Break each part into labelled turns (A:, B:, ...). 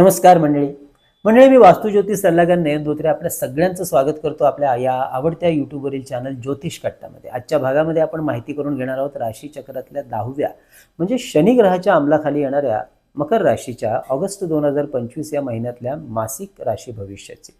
A: नमस्कार मंडळी. मंडळी मी वास्तुज्योतिष सल्लागार नयन धोत्रे आपल्या सगळ्यांचं स्वागत करतो आपल्या या आवडत्या यूट्यूबवरील चॅनल ज्योतिष कट्टामध्ये. आजच्या भागामध्ये आपण माहिती करून घेणार आहोत राशी चक्रातल्या दहाव्या म्हणजे शनी ग्रहाच्या अंमलाखाली येणाऱ्या मकर राशीच्या ऑगस्ट दोन हजार पंचवीस या महिन्यातल्या मासिक राशी भविष्याचे.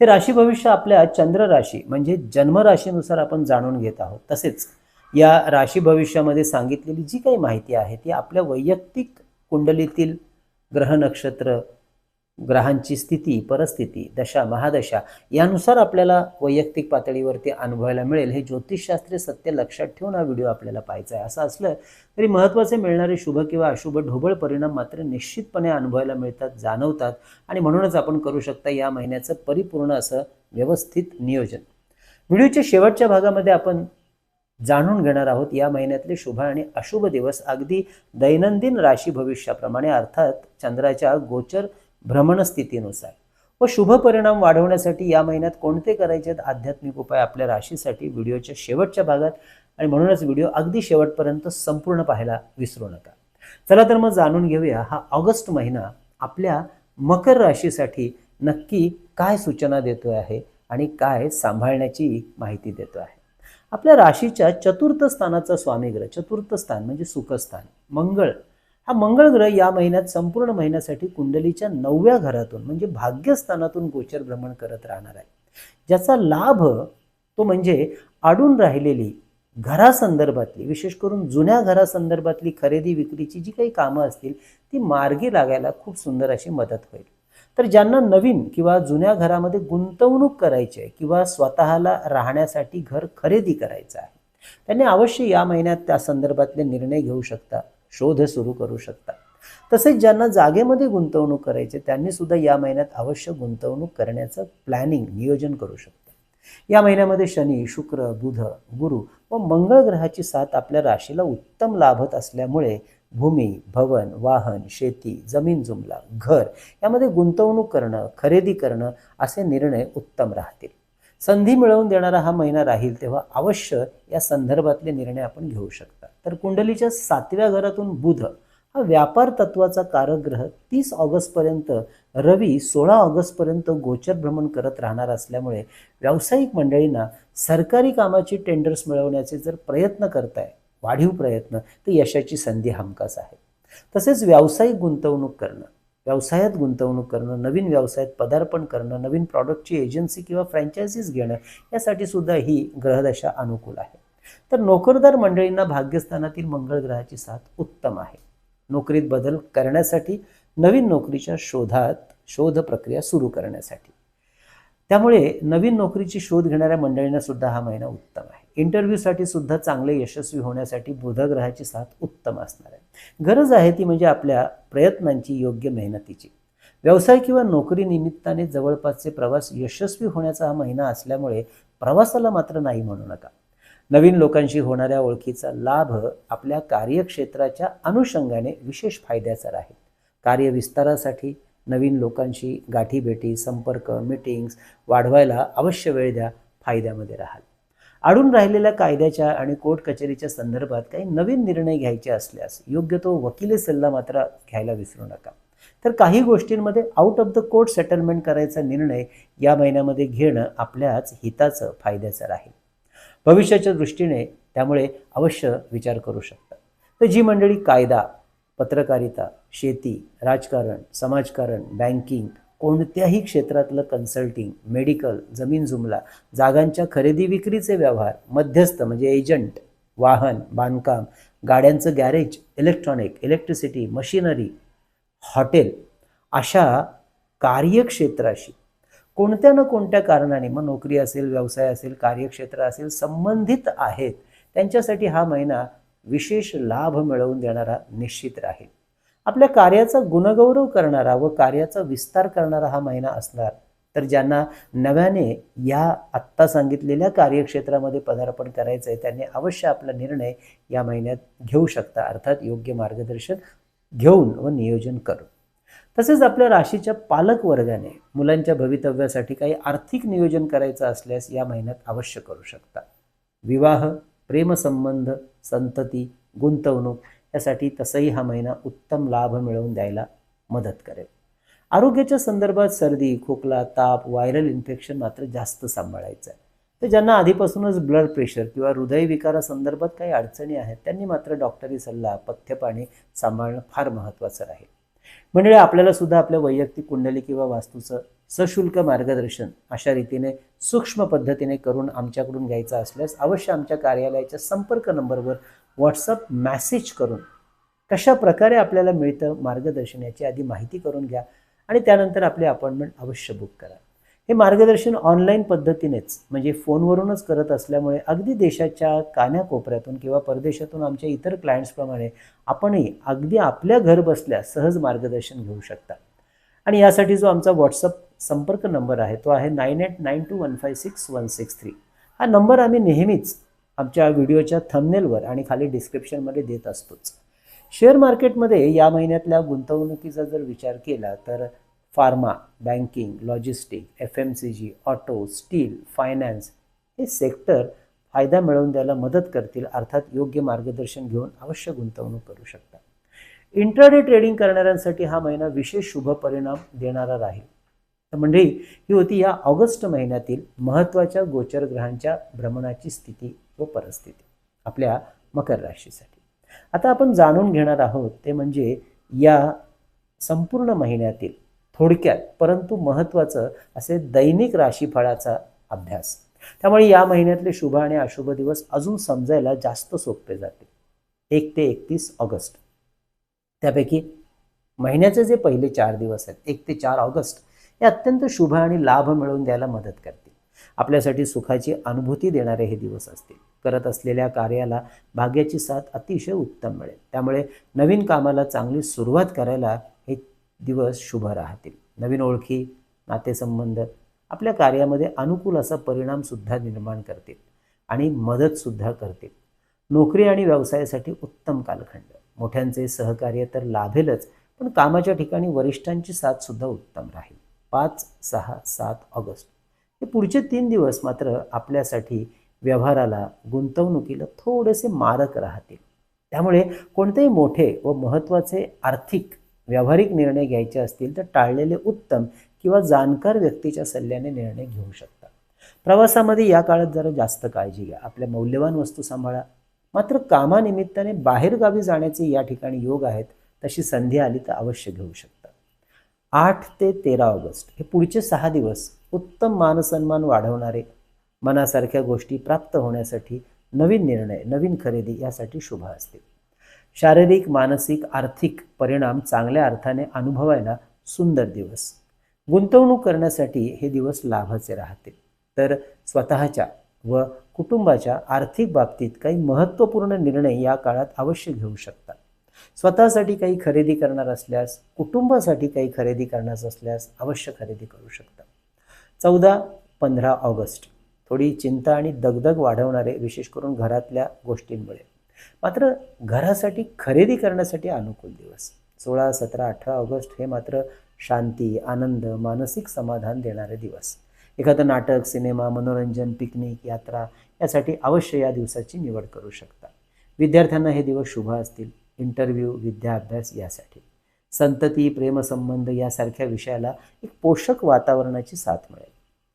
A: हे राशी भविष्य आपल्या चंद्र राशी म्हणजे जन्म राशीनुसार आपण जाणून घेत आहोत. तसेच या राशी भविष्यामध्ये सांगितलेली जी काही माहिती आहे ती आपल्या वैयक्तिक कुंडलीतील ग्रह नक्षत्र ग्रहांची स्थिती परिस्थिती दशा महादशा यानुसार आपल्याला वैयक्तिक पातळीवरती अनुभवायला मिळेल. हे ज्योतिषशास्त्रीय सत्य लक्षात ठेवून हा व्हिडिओ आपल्याला पाहायचा आहे. असं असलं तरी महत्त्वाचे मिळणारे शुभ किंवा अशुभ ढोबळ परिणाम मात्र निश्चितपणे अनुभवायला मिळतात जाणवतात आणि म्हणूनच आपण करू शकता या महिन्याचं परिपूर्ण असं व्यवस्थित नियोजन. व्हिडिओच्या शेवटच्या भागामध्ये आपण जाणून घेणार आहोत या महिन्यातले शुभ आणि अशुभ दिवस. अगदी दैनंदिन राशी भविष्याप्रमाणे अर्थात चंद्राच्या गोचर भ्रमण स्थितीनुसार. व शुभ परिणाम वाढवण्यासाठी या महिन्यात कोणते करायचे आहेत? आध्यात्मिक उपाय आपल्या राशीसाठी व्हिडिओच्या शेवटच्या भागात. आणि म्हणूनच व्हिडिओ अगदी शेवटपर्यंत संपूर्ण पाहायला विसरू नका. चला तर मग जाणून घेऊया हा ऑगस्ट महिना आपल्या मकर राशीसाठी नक्की काय सूचना देतो आहे आणि काय सांभाळण्याची माहिती देतो आहे. आपल्या राशीच्या चतुर्थ स्थानाचा स्वामी ग्रह चतुर्थ स्थान म्हणजे सुखस्थान मंगळ. हा मंगळ ग्रह या महिन्यात संपूर्ण महिन्यासाठी कुंडलीच्या नवव्या घरातून म्हणजे भाग्यस्थानातून गोचर भ्रमण करत राहणार आहे. ज्याचा लाभ तो म्हणजे अडून राहिलेली घरासंदर्भातली विशेष करून जुन्या घरासंदर्भातली खरेदी विक्रीची जी काही कामं असतील ती मार्गी लागायला खूप सुंदर अशी मदत होईल. तर ज्यांना नवीन किंवा जुन्या घरामध्ये गुंतवणूक करायची आहे किंवा स्वतःला राहण्यासाठी घर खरेदी करायचं आहे त्यांनी अवश्य या महिन्यात त्या संदर्भातले निर्णय घेऊ शकता शोध सुरू करू शकता. तसेच ज्यांना जागेमध्ये गुंतवणूक करायचे त्यांनी सुद्धा या महिन्यात अवश्य गुंतवणूक करण्याचं प्लॅनिंग नियोजन करू शकता. या महिन्यामध्ये शनी शुक्र बुध गुरु व मंगळ ग्रहाची साथ आपल्या राशीला उत्तम लाभत असल्यामुळे भूमी भवन वाहन शेती जमीन जुमला घर यामध्ये गुंतवणूक करणं खरेदी करणं असे निर्णय उत्तम राहतील. संधी मिळवून देणारा हा महिना राहील तेव्हा अवश्य या संदर्भातले निर्णय आपण घेऊ शकता. तर कुंडलीच्या सातव्या घरातून बुध हा व्यापार तत्वाचा कारग्रह तीस ऑगस्टपर्यंत रवी सोळा ऑगस्टपर्यंत गोचर भ्रमण करत राहणार असल्यामुळे व्यावसायिक मंडळींना सरकारी कामाची टेंडर्स मिळवण्याचे जर प्रयत्न करताय वाढीव प्रयत्न तर यशाची संधी हमखास आहे. तसेच व्यावसायिक गुंतवणूक करणं व्यवसायात गुंतवणूक करणं नवीन व्यवसायात पदार्पण करणं नवीन प्रॉडक्टची एजन्सी किंवा फ्रँचायझीज घेणं यासाठी सुद्धा ही ग्रहदशा अनुकूल आहे. तर नोकरदार मंडळींना भाग्यस्थानातील मंगळ ग्रहाची साथ उत्तम आहे. नोकरीत बदल करण्यासाठी नवीन नोकरीच्या शोधात शोध प्रक्रिया सुरू करण्यासाठी. त्यामुळे नवीन नोकरीची शोध घेणाऱ्या मंडळींना सुद्धा हा महिना उत्तम आहे. इंटरव्ह्यूसाठी सुद्धा चांगले यशस्वी होण्यासाठी बुधग्रहाची साथ उत्तम असणार आहे. गरज आहे ती म्हणजे आपल्या प्रयत्नांची योग्य मेहनतीची. व्यवसाय किंवा नोकरी निमित्ताने जवळपासचे प्रवास यशस्वी होण्याचा हा महिना असल्यामुळे प्रवासाला मात्र नाही म्हणू नका. नवीन लोकांशी होणाऱ्या ओळखीचा लाभ आपल्या कार्यक्षेत्राच्या अनुषंगाने विशेष फायद्याचा राहील. कार्यविस्तारासाठी नवीन लोकांशी गाठीभेटी संपर्क मीटिंग्स वाढवायला अवश्य वेळ द्या फायद्यामध्ये राहाल. अडून राहिलेल्या कायद्याच्या आणि कोर्ट कचेरीच्या संदर्भात काही नवीन निर्णय घ्यायचे असल्यास योग्य तो वकिली सल्ला मात्र घ्यायला विसरू नका. तर काही गोष्टींमध्ये out of the court settlement करायचा निर्णय या महिन्यामध्ये घेणं आपल्याच हिताचं फायद्याचं राहील. भविष्याच्या दृष्टीने त्यामुळे अवश्य विचार करू शकता. तर जी मंडळी कायदा पत्रकारिता शेती राजकारण समाजकारण बँकिंग कोणत्याही क्षेत्रातलं कन्सल्टिंग मेडिकल जमीन जुमला जागांच्या खरेदी विक्रीचे व्यवहार मध्यस्थ म्हणजे एजंट वाहन बांधकाम गाड्यांचं garage electronic electricity machinery hotel अशा कार्यक्षेत्राशी कोणत्या ना कोणत्या कारणाने मग नोकरी असेल व्यवसाय असेल कार्यक्षेत्र असेल संबंधित आहेत त्यांच्यासाठी हा महिना विशेष लाभ मिळवून देणारा निश्चित राहील. आपल्या कार्याचा गुणगौरव करणारा व कार्याचा विस्तार करणारा हा महिना असणार. तर ज्यांना नव्याने या आत्ता सांगितलेल्या कार्यक्षेत्रामध्ये पदार्पण करायचं आहे त्यांनी अवश्य आपला निर्णय या महिन्यात घेऊ शकता. अर्थात योग्य मार्गदर्शन घेऊन व नियोजन करून. तसेच आपल्या राशीच्या पालक वर्गाने मुलांच्या भवितव्यासाठी काही आर्थिक नियोजन करायचं असल्यास या महिन्यात अवश्य करू शकता. विवाह प्रेमसंबंध संतती गुंतवणूक यासाठी तसंही हा महिना उत्तम लाभ मिळवून द्यायला मदत करेल. आरोग्याच्या संदर्भात सर्दी खोकला ताप व्हायरल इन्फेक्शन मात्र जास्त सांभाळायचं आहे. तर ज्यांना आधीपासूनच ब्लड प्रेशर किंवा हृदयविकारासंदर्भात काही अडचणी आहेत त्यांनी मात्र डॉक्टरी सल्ला पथ्यपाणी सांभाळणं फार महत्त्वाचं राहील म्हणजे आपल्याला सुद्धा आपल्या वैयक्तिक कुंडली किंवा वास्तूचं सशुल्क मार्गदर्शन अशा रीतीने सूक्ष्म पद्धतीने करून आमच्याकडून घ्यायचं असल्यास अवश्य आमच्या कार्यालयाच्या संपर्क नंबरवर व्हॉट्सअप मॅसेज करून कशा प्रकारे आपल्याला मिळतं मार्गदर्शन याची आधी माहिती करून घ्या आणि त्यानंतर आपली अपॉइंटमेंट अवश्य बुक करा. हे मार्गदर्शन ऑनलाईन पद्धतीनेच म्हणजे फोनवरूनच करत असल्यामुळे अगदी देशाच्या कान्याकोपऱ्यातून किंवा परदेशातून आमच्या इतर क्लायंट्सप्रमाणे आपणही अगदी आपल्या घर बसल्या सहज मार्गदर्शन घेऊ शकता. आणि यासाठी जो आमचा व्हॉट्सअप संपर्क नंबर आहे तो आहे nine eight nine two one five six one six three हा नंबर आम्ही नेहमीच आमच्या व्हिडिओच्या थंबनेलवर आणि खाली डिस्क्रिप्शनमध्ये देत असतोच. शेअर मार्केटमध्ये या महिन्यातल्या गुंतवणुकीचा जर विचार केला तर pharma banking logistic F M C G auto steel finance हे सेक्टर फायदा मिळवून द्यायला मदत करतील अर्थात योग्य मार्गदर्शन घेऊन अवश्य गुंतवणूक करू शकता इंट्राडे ट्रेडिंग करणाऱ्यांसाठी हा महिना विशेष शुभ परिणाम देणारा राहील. तर मंडळी ही होती या ऑगस्ट महिन्यातील महत्त्वाच्या गोचर ग्रहांच्या भ्रमणाची स्थिती. व परिस्थिती आपल्या मकर राशीसाठी. आता आपण जाणून घेणार आहोत ते म्हणजे या संपूर्ण महिन्यातील थोडक्यात परंतु महत्त्वाचं असे दैनिक राशीफळाचा अभ्यास. त्यामुळे या महिन्यातले शुभ आणि अशुभ दिवस अजून समजायला जास्त सोपे जाते एक ते एकतीस ऑगस्ट. त्यापैकी महिन्याचे जे पहिले चार दिवस आहेत एक ते चार ऑगस्ट हे अत्यंत शुभ आणि लाभ मिळवून द्यायला मदत करते आपल्यासाठी सुखाची अनुभूती देणारे हे दिवस असतील. करत असलेल्या कार्याला भाग्याची साथ अतिशय उत्तम मिळेल. त्यामुळे नवीन कामाला चांगली सुरुवात करायला हे दिवस शुभ राहतील. नवीन ओळखी नातेसंबंध आपल्या कार्यामध्ये अनुकूल असा परिणामसुद्धा निर्माण करतील आणि मदतसुद्धा करतील. नोकरी आणि व्यवसायासाठी उत्तम कालखंड. मोठ्यांचे सहकार्य तर लाभेलच पण कामाच्या ठिकाणी वरिष्ठांची साथसुद्धा उत्तम राहील. पाच सहा सात ऑगस्ट. हे पुढचे तीन दिवस मात्र आपल्यासाठी व्यवहाराला गुंतवणुकीला थोडेसे मारक राहतील. त्यामुळे कोणतेही मोठे व महत्त्वाचे आर्थिक व्यावहारिक निर्णय घ्यायचे असतील तर टाळलेले उत्तम किंवा जाणकार व्यक्तीच्या सल्ल्याने निर्णय घेऊ शकता. प्रवासामध्ये या काळात जरा जास्त काळजी घ्या. आपल्या मौल्यवान वस्तू सांभाळा. मात्र कामानिमित्ताने बाहेरगावी जाण्याचे या ठिकाणी योग आहेत तशी संधी आली तर अवश्य घेऊ शकता. आठ ते तेरा ऑगस्ट हे पुढचे सहा दिवस उत्तम मानसन्मान वाढवणारे मनासारख्या गोष्टी प्राप्त होण्यासाठी नवीन निर्णय नवीन खरेदी यासाठी शुभ असतील शारीरिक मानसिक आर्थिक परिणाम चांगल्या अर्थाने अनुभवायला सुंदर दिवस. गुंतवणूक करण्यासाठी हे दिवस लाभाचे राहतील तर स्वतःच्या व कुटुंबाच्या आर्थिक बाबतीत काही महत्त्वपूर्ण निर्णय या काळात अवश्य घेऊ शकतात स्वतःसाठी काही खरेदी करणार असल्यास कुटुंबासाठी काही खरेदी करणार असल्यास अवश्य खरेदी करू शकता. चौदा पंधरा ऑगस्ट. थोडी चिंता आणि दगदग वाढवणारे विशेष करून घरातल्या गोष्टींमुळे. मात्र घरासाठी खरेदी करण्यासाठी अनुकूल दिवस. सोळा सतरा अठरा ऑगस्ट हे मात्र शांती आनंद मानसिक समाधान देणारे दिवस. एखादं नाटक सिनेमा मनोरंजन पिकनिक यात्रा यासाठी अवश्य या दिवसाची निवड करू शकता. विद्यार्थ्यांना हे दिवस शुभ असतील. इंटरव्ह्यू विद्याभ्यास यासाठी. संतती प्रेमसंबंध यासारख्या विषयाला एक पोषक वातावरणाची साथ मिळेल.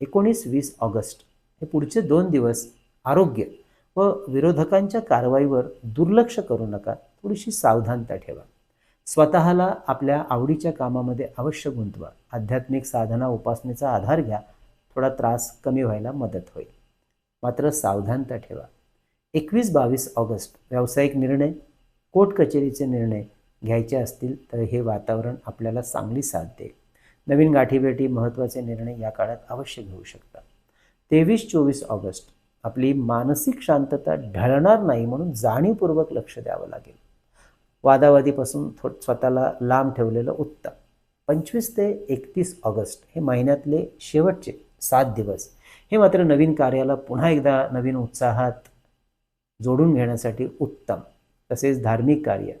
A: एकोणीस वीस ऑगस्ट हे पुढचे दोन दिवस आरोग्य व विरोधकांच्या कारवाईवर दुर्लक्ष करू नका थोडीशी सावधानता ठेवा. स्वतःला आपल्या आवडीच्या कामामध्ये अवश्य गुंतवा. आध्यात्मिक साधना उपासनेचा आधार घ्या. थोडा त्रास कमी व्हायला मदत होईल. मात्र सावधानता ठेवा. एकवीस बावीस ऑगस्ट व्यावसायिक निर्णय कोर्ट कचेरीचे निर्णय घ्यायचे असतील तर हे वातावरण आपल्याला चांगली साथ देईल. नवीन गाठीभेटी महत्त्वाचे निर्णय या काळात अवश्य घेऊ शकता. तेवीस चोवीस ऑगस्ट आपली मानसिक शांतता ढळणार नाही म्हणून जाणीवपूर्वक लक्ष द्यावं लागेल. वादावादीपासून थो स्वतःला लांब ठेवलेलं उत्तम. पंचवीस ते एकतीस ऑगस्ट हे महिन्यातले शेवटचे सात दिवस. हे मात्र नवीन कार्याला पुन्हा एकदा नवीन उत्साहात जोडून घेण्यासाठी उत्तम. तसेच धार्मिक कार्य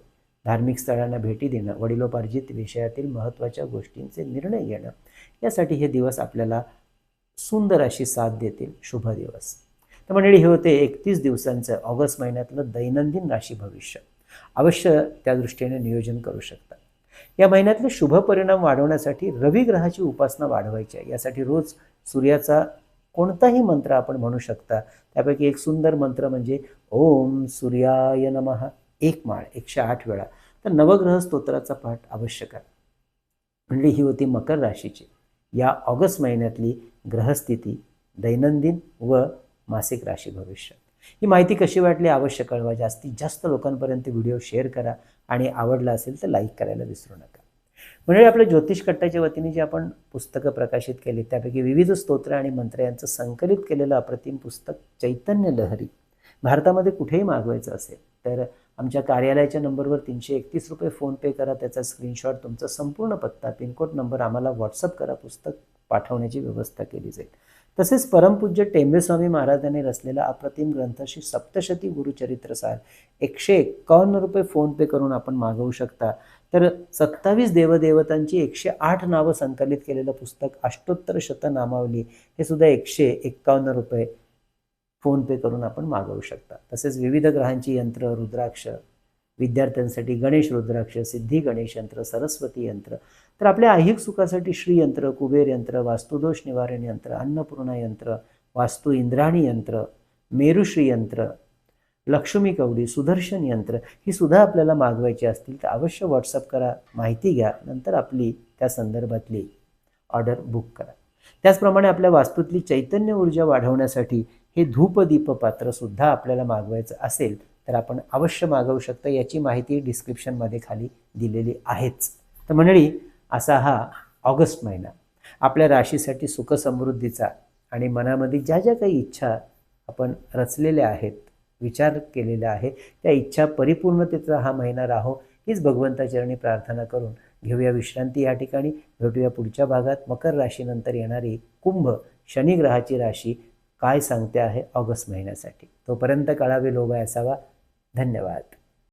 A: धार्मिक स्थळांना भेटी देणं वडिलोपार्जित विषयातील महत्त्वाच्या गोष्टींचे निर्णय घेणं यासाठी हे दिवस आपल्याला सुंदर अशी साथ देतील. शुभ दिवस. तर मंडळी हे होते एकतीस दिवसांचं ऑगस्ट महिन्यातलं दैनंदिन राशी भविष्य. अवश्य त्या दृष्टीने नियोजन करू शकता. या महिन्यातले शुभ परिणाम वाढवण्यासाठी रवी ग्रहाची उपासना वाढवायची आहे. यासाठी रोज सूर्याचा कोणताही मंत्र आपण म्हणू शकता. त्यापैकी एक सुंदर मंत्र म्हणजे ओम सूर्याय नमः. एक माळ एकशे आठ वेळा. तर नवग्रह स्तोत्राचा पाठ आवश्यक आहे म्हणजे ही होती मकर राशीची. या ऑगस्ट महिन्यातली ग्रहस्थिती दैनंदिन व मासिक राशी भविष्य ही माहिती कशी वाटली आवश्यक कळवा. जास्तीत जास्त लोकांपर्यंत व्हिडिओ शेअर करा. आणि आवडला असेल तर लाईक करायला विसरू नका. म्हणजे आपल्या ज्योतिष कट्टाच्या वतीने जे आपण पुस्तकं प्रकाशित केली त्यापैकी विविध स्तोत्र आणि मंत्र यांचं संकलित केलेलं अप्रतिम पुस्तक चैतन्य लहरी भारतामध्ये कुठेही मागवायचं असेल तर आमच्या कार्यालयाच्या नंबरवर तीनशे एकतीस रुपये फोनपे करा त्याचा स्क्रीनशॉट तुमचा संपूर्ण पत्ता पिनकोड नंबर आम्हाला व्हॉट्सअप करा पुस्तक पाठवण्याची व्यवस्था केली जाईल. तसेच परमपूज्य टेंबेस्वामी महाराजांनी रचलेला अप्रतिम ग्रंथ श्री सप्तशती गुरुचरित्रसार एकशे एक्कावन्न रुपये फोनपे करून आपण मागवू शकता. तर सत्तावीस देवदेवतांची एकशे आठ नावं संकलित केलेलं पुस्तक अष्टोत्तर शतनामावली हे सुद्धा एकशे एक्कावन्न रुपये फोनपे करून आपण मागवू शकता. तसेच विविध ग्रहांची यंत्र रुद्राक्ष विद्यार्थ्यांसाठी गणेश रुद्राक्ष सिद्धी गणेश यंत्र सरस्वती यंत्र. तर आपल्या ऐहिक सुखासाठी श्रीयंत्र कुबेर यंत्र वास्तुदोष निवारण यंत्र अन्नपूर्णा यंत्र वास्तू इंद्राणी यंत्र मेरुश्री यंत्र लक्ष्मी कवडी सुदर्शन यंत्र ही सुद्धा आपल्याला मागवायची असतील तर अवश्य व्हॉट्सअप करा माहिती घ्या नंतर आपली त्या संदर्भातली ऑर्डर बुक करा. त्याचप्रमाणे आपल्या वास्तूतली चैतन्य ऊर्जा वाढवण्यासाठी हे धूपदीप पात्रसुद्धा आपल्याला मागवायचं असेल तर आपण अवश्य मागवू शकता याची माहिती डिस्क्रिप्शनमध्ये खाली दिलेली आहेच. तर मंडळी असा हा ऑगस्ट महिना. आपल्या राशीसाठी सुखसमृद्धीचा आणि मनामध्ये ज्या ज्या काही इच्छा आपण रचलेल्या आहेत विचार केलेला आहे. त्या इच्छा परिपूर्णतेचा हा महिना राहो हीच भगवंताचरणी प्रार्थना करून घेऊया विश्रांती या ठिकाणी. भेटूया पुढच्या भागात. मकर राशीनंतर येणारी कुंभ शनिग्रहाची राशी काय सांगते आहे ऑगस्ट महिन्यासाठी. तोपर्यंत कळावे लोभ असावा. धन्यवाद.